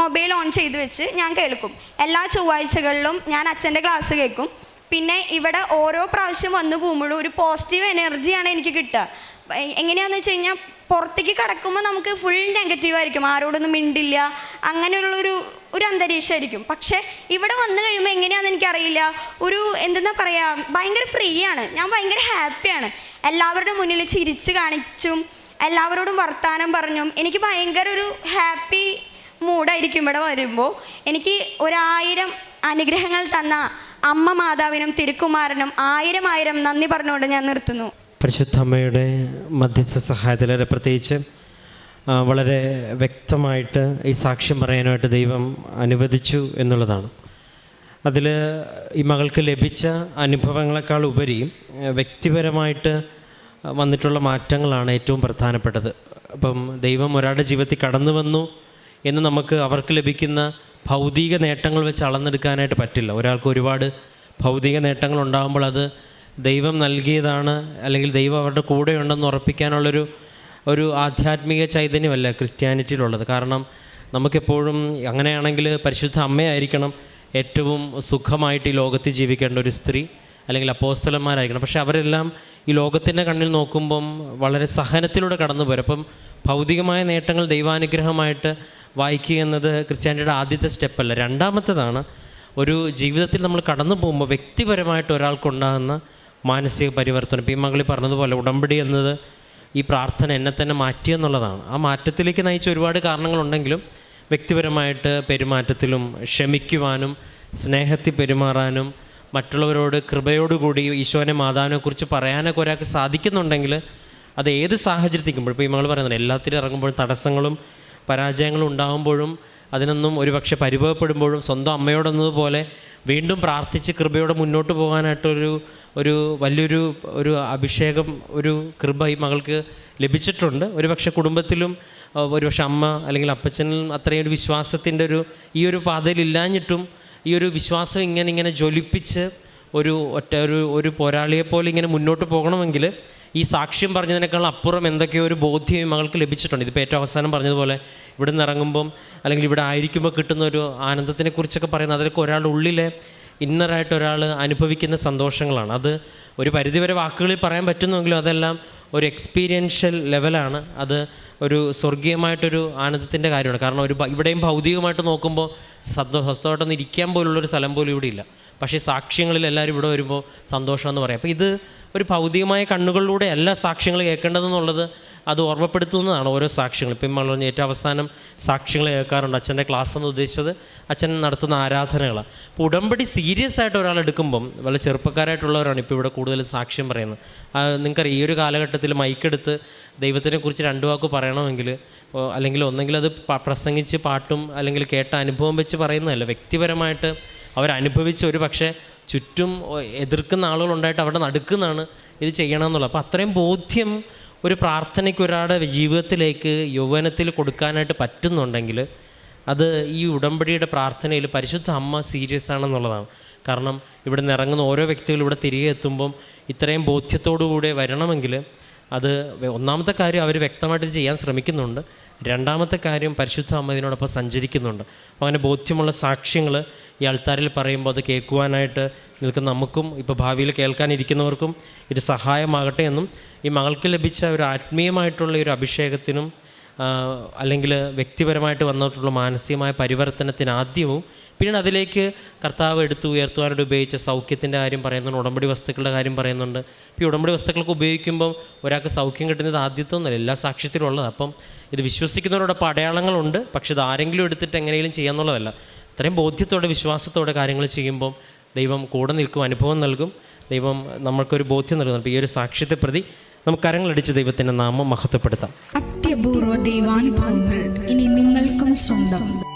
മൊബൈൽ ഓൺ ചെയ്ത് വെച്ച് ഞാൻ കേൾക്കും. എല്ലാ ചൊവ്വാഴ്ചകളിലും ഞാൻ അച്ഛന്റെ ക്ലാസ് കേൾക്കും. പിന്നെ ഇവിടെ ഓരോ പ്രാവശ്യം വന്നു പോകുമ്പോഴും ഒരു പോസിറ്റീവ് എനർജിയാണ് എനിക്ക് കിട്ടുക. എങ്ങനെയാണെന്ന് വെച്ച് കഴിഞ്ഞാൽ പുറത്തേക്ക് കിടക്കുമ്പോൾ നമുക്ക് ഫുൾ നെഗറ്റീവ് ആയിരിക്കും. ആരോടൊന്നും മിണ്ടില്ല. അങ്ങനെയുള്ളൊരു ഒരു അന്തരീക്ഷമായിരിക്കും. പക്ഷേ ഇവിടെ വന്നു കഴിയുമ്പോൾ എങ്ങനെയാണെന്ന് എനിക്കറിയില്ല. ഒരു എന്തെന്നാ പറയുക ഭയങ്കര ഫ്രീ ആണ്. ഞാൻ ഭയങ്കര ഹാപ്പിയാണ് എല്ലാവരുടെ മുന്നിൽ ചിരിച്ച് കാണിച്ചും എല്ലാവരോടും വർത്തമാനം പറഞ്ഞും എനിക്ക് ഭയങ്കര ഒരു ഹാപ്പി മൂഡായിരിക്കും ഇവിടെ വരുമ്പോൾ എനിക്ക് ഒരായിരം അനുഗ്രഹങ്ങൾ തന്ന അമ്മ മാതാവിനും തിരുക്കുമാരനും ആയിരം ആയിരം നന്ദി പറഞ്ഞുകൊണ്ട് ഞാൻ നിർത്തുന്നു. പരിശുദ്ധ അമ്മയുടെ മധ്യസ്ഥ സഹായത്തിൽ പ്രത്യേകിച്ച് വളരെ വ്യക്തമായിട്ട് ഈ സാക്ഷ്യം പറയാനായിട്ട് ദൈവം അനുവദിച്ചു എന്നുള്ളതാണ്. അതിൽ ഈ മകൾക്ക് ലഭിച്ച അനുഭവങ്ങളെക്കാൾ ഉപരി വ്യക്തിപരമായിട്ട് വന്നിട്ടുള്ള മാറ്റങ്ങളാണ് ഏറ്റവും പ്രധാനപ്പെട്ടത്. അപ്പം ദൈവം ഒരാളുടെ ജീവിതത്തിൽ കടന്നു വന്നു എന്ന് നമുക്ക് അവർക്ക് ലഭിക്കുന്ന ഭൗതിക നേട്ടങ്ങൾ വെച്ച് അളന്നെടുക്കാനായിട്ട് പറ്റില്ല. ഒരാൾക്ക് ഒരുപാട് ഭൗതിക നേട്ടങ്ങൾ ഉണ്ടാകുമ്പോൾ അത് ദൈവം നൽകിയതാണ് അല്ലെങ്കിൽ ദൈവം അവരുടെ കൂടെ ഉണ്ടെന്ന് ഉറപ്പിക്കാനുള്ളൊരു ഒരു ആധ്യാത്മിക ചൈതന്യമല്ല ക്രിസ്ത്യാനിറ്റിയിലുള്ളത്. കാരണം നമുക്കെപ്പോഴും അങ്ങനെയാണെങ്കിൽ പരിശുദ്ധ അമ്മയായിരിക്കണം ഏറ്റവും സുഖമായിട്ട് ഈ ലോകത്തിൽ ജീവിക്കേണ്ട ഒരു സ്ത്രീ അല്ലെങ്കിൽ അപ്പോസ്തലന്മാരായിരിക്കണം. പക്ഷേ അവരെല്ലാം ഈ ലോകത്തിന്റെ കണ്ണിൽ നോക്കുമ്പം വളരെ സഹനത്തിലൂടെ കടന്നു പോരും അപ്പം ഭൗതികമായ നേട്ടങ്ങൾ ദൈവാനുഗ്രഹമായിട്ട് വായിക്കുക എന്നത് ക്രിസ്ത്യാനിയുടെ ആദ്യത്തെ സ്റ്റെപ്പല്ല രണ്ടാമത്തേതാണ് ഒരു ജീവിതത്തിൽ നമ്മൾ കടന്നു പോകുമ്പോൾ വ്യക്തിപരമായിട്ട് ഒരാൾക്കുണ്ടാകുന്ന മാനസിക പരിവർത്തനം. ഇപ്പം ഈ മകളി പറഞ്ഞതുപോലെ ഉടമ്പടി എന്നത് ഈ പ്രാർത്ഥന എന്നെ തന്നെ മാറ്റി എന്നുള്ളതാണ്. ആ മാറ്റത്തിലേക്ക് നയിച്ച ഒരുപാട് കാരണങ്ങളുണ്ടെങ്കിലും വ്യക്തിപരമായിട്ട് പെരുമാറ്റത്തിലും ക്ഷമിക്കുവാനും സ്നേഹത്തിൽ പെരുമാറാനും മറ്റുള്ളവരോട് കൃപയോടുകൂടി ഈശോനെ മാതാവിനെക്കുറിച്ച് പറയാനൊക്കെ ഒരാൾക്ക് സാധിക്കുന്നുണ്ടെങ്കിൽ അത് ഏത് സാഹചര്യത്തിക്കുമ്പോൾ ഇപ്പോൾ ഈ മകൾ പറയുന്നത് എല്ലാത്തിലും ഇറങ്ങുമ്പോൾ തടസ്സങ്ങളും പരാജയങ്ങളും ഉണ്ടാകുമ്പോഴും അതിനൊന്നും ഒരുപക്ഷെ പരിഭവപ്പെടുമ്പോഴും സ്വന്തം അമ്മയോടെന്നതുപോലെ വീണ്ടും പ്രാർത്ഥിച്ച് കൃപയോടെ മുന്നോട്ട് പോകാനായിട്ടൊരു ഒരു വലിയൊരു ഒരു അഭിഷേകം ഒരു കൃപ ഈ മകൾക്ക് ലഭിച്ചിട്ടുണ്ട്. ഒരുപക്ഷെ കുടുംബത്തിലും ഒരുപക്ഷെ അമ്മ അല്ലെങ്കിൽ അപ്പച്ചനും അത്രയും ഒരു വിശ്വാസത്തിന്റെ ഒരു ഈ ഒരു പാതയിലില്ലാഞ്ഞിട്ടും ഈ ഒരു വിശ്വാസം ഇങ്ങനെ ഇങ്ങനെ ജ്വലിപ്പിച്ച് ഒരു ഒറ്റ ഒരു ഒരു പോരാളിയെപ്പോലെ ഇങ്ങനെ മുന്നോട്ട് പോകണമെങ്കിൽ ഈ സാക്ഷ്യം പറഞ്ഞതിനേക്കാൾ അപ്പുറം എന്തൊക്കെയോ ഒരു ബോധ്യം മകൾക്ക് ലഭിച്ചിട്ടുണ്ട്. ഇതിപ്പോൾ ഏറ്റവും അവസാനം പറഞ്ഞതുപോലെ ഇവിടെ നിന്ന് ഇറങ്ങുമ്പം അല്ലെങ്കിൽ ഇവിടെ ആയിരിക്കുമ്പോൾ കിട്ടുന്ന ഒരു ആനന്ദത്തിനെ കുറിച്ചൊക്കെ പറയുന്നത് അതിലൊക്കെ ഒരാളുടെ ഉള്ളിലെ ഇന്നറായിട്ട് ഒരാൾ അനുഭവിക്കുന്ന സന്തോഷങ്ങളാണ്. അത് ഒരു പരിധിവരെ വാക്കുകളിൽ പറയാൻ പറ്റുന്നുവെങ്കിലും അതെല്ലാം ഒരു എക്സ്പീരിയൻഷ്യൽ ലെവലാണ് അത് ഒരു സ്വർഗീയമായിട്ടൊരു ആനന്ദത്തിന്റെ കാര്യമാണ്. കാരണം ഒരു ഇവിടെയും ഭൗതികമായിട്ട് നോക്കുമ്പോൾ സന്തോ സ്വസ്ഥമായിട്ടൊന്ന് ഇരിക്കാൻ പോലുള്ളൊരു സ്ഥലം പോലും ഇവിടെ ഇല്ല. പക്ഷേ സാക്ഷ്യങ്ങളിൽ എല്ലാവരും ഇവിടെ വരുമ്പോൾ സന്തോഷമെന്ന് പറയാം. അപ്പോൾ ഇത് ഒരു ഭൗതികമായ കണ്ണുകളിലൂടെ എല്ലാ സാക്ഷ്യങ്ങൾ കേൾക്കേണ്ടതെന്നുള്ളത് അത് ഓർമ്മപ്പെടുത്തുന്നതാണ് ഓരോ സാക്ഷ്യങ്ങൾ. ഇപ്പം നമ്മൾ പറഞ്ഞ ഏറ്റവും അവസാനം സാക്ഷ്യങ്ങൾ കേൾക്കാറുണ്ട്. അച്ഛന്റെ ക്ലാസ് എന്ന് ഉദ്ദേശിച്ചത്. അച്ഛൻ നടത്തുന്ന ആരാധനകളാണ്. അപ്പോൾ ഉടമ്പടി സീരിയസ് ആയിട്ട് ഒരാൾ എടുക്കുമ്പം വളരെ ചെറുപ്പക്കാരായിട്ടുള്ളവരാണ് ഇപ്പോൾ ഇവിടെ കൂടുതൽ സാക്ഷ്യം പറയുന്നത്. നിങ്ങൾക്കറിയാം ഈ ഒരു കാലഘട്ടത്തിൽ മൈക്കെടുത്ത് ദൈവത്തിനെ കുറിച്ച് രണ്ടു വാക്ക് പറയണമെങ്കിൽ അല്ലെങ്കിൽ ഒന്നെങ്കിൽ അത് പ്രസംഗിച്ച് പാട്ടും അല്ലെങ്കിൽ കേട്ട അനുഭവം വെച്ച് പറയുന്നതല്ല. വ്യക്തിപരമായിട്ട് അവരനുഭവിച്ച് ഒരു പക്ഷേ ചുറ്റും എതിർക്കുന്ന ആളുകളുണ്ടായിട്ട് അവിടെ നടക്കുന്നതാണ് ഇത് ചെയ്യണമെന്നുള്ളത്. അപ്പോൾ അത്രയും ബോധ്യം ഒരു പ്രാർത്ഥനയ്ക്ക് ഒരാളുടെ ജീവിതത്തിലേക്ക് യൗവനത്തിൽ കൊടുക്കാനായിട്ട് പറ്റുന്നുണ്ടെങ്കിൽ അത് ഈ ഉടമ്പടിയുടെ പ്രാർത്ഥനയിൽ പരിശുദ്ധ അമ്മ സീരിയസ് ആണെന്നുള്ളതാണ്. കാരണം ഇവിടെ നിന്ന് ഇറങ്ങുന്ന ഓരോ വ്യക്തികളും ഇവിടെ തിരികെ എത്തുമ്പം ഇത്രയും ബോധ്യത്തോടു കൂടെ വരണമെങ്കിൽ അത് ഒന്നാമത്തെ കാര്യം അവർ വ്യക്തമായിട്ട് ചെയ്യാൻ ശ്രമിക്കുന്നുണ്ട്. രണ്ടാമത്തെ കാര്യം പരിശുദ്ധ അമ്മതിനോടൊപ്പം സഞ്ചരിക്കുന്നുണ്ട്. അപ്പോൾ അങ്ങനെ ബോധ്യമുള്ള സാക്ഷ്യങ്ങൾ ഈ ആൾത്താരിൽ പറയുമ്പോൾ അത് കേൾക്കുവാനായിട്ട് നിൽക്കുന്ന നമുക്കും ഇപ്പോൾ ഭാവിയിൽ കേൾക്കാനിരിക്കുന്നവർക്കും ഇത് സഹായമാകട്ടെ എന്നും ഈ മകൾക്ക് ലഭിച്ച ഒരു ആത്മീയമായിട്ടുള്ള ഒരു അഭിഷേകത്തിനും അല്ലെങ്കിൽ വ്യക്തിപരമായിട്ട് വന്നിട്ടുള്ള മാനസികമായ പരിവർത്തനത്തിന് ആദ്യവും പിന്നീട് അതിലേക്ക് കർത്താവ് എടുത്തു ഉയർത്തുവാനായിട്ട് ഉപയോഗിച്ച സൗഖ്യത്തിന്റെ കാര്യം പറയുന്നുണ്ട് ഉടമ്പടി വസ്തുക്കളുടെ കാര്യം പറയുന്നുണ്ട്. ഇപ്പോൾ ഈ ഉടമ്പടി വസ്തുക്കളൊക്കെ ഉപയോഗിക്കുമ്പോൾ ഒരാൾക്ക് സൗഖ്യം കിട്ടുന്നത് ആദ്യത്തെ ഒന്നുമല്ല എല്ലാ സാക്ഷ്യത്തിലും ഉള്ളത് അപ്പം ഇത് വിശ്വസിക്കുന്നവരോടൊപ്പം അടയാളങ്ങളുണ്ട് പക്ഷെ ഇത് ആരെങ്കിലും എടുത്തിട്ട് എങ്ങനെയും ചെയ്യാന്നുള്ളതല്ല. അത്രയും ബോധ്യത്തോടെ വിശ്വാസത്തോടെ കാര്യങ്ങൾ ചെയ്യുമ്പം ദൈവം കൂടെ നിൽക്കും അനുഭവം നൽകും. ദൈവം നമ്മൾക്കൊരു ബോധ്യം നൽകുന്നു. അപ്പോൾ ഈ ഒരു സാക്ഷ്യത്തെ പ്രതി നമുക്ക് കരങ്ങളടിച്ച് ദൈവത്തിന്റെ നാമം മഹത്വപ്പെടുത്താം. അത്യപൂർവ ദൈവാനുഭവങ്ങൾ ഇനി നിങ്ങൾക്കും സ്വന്തം.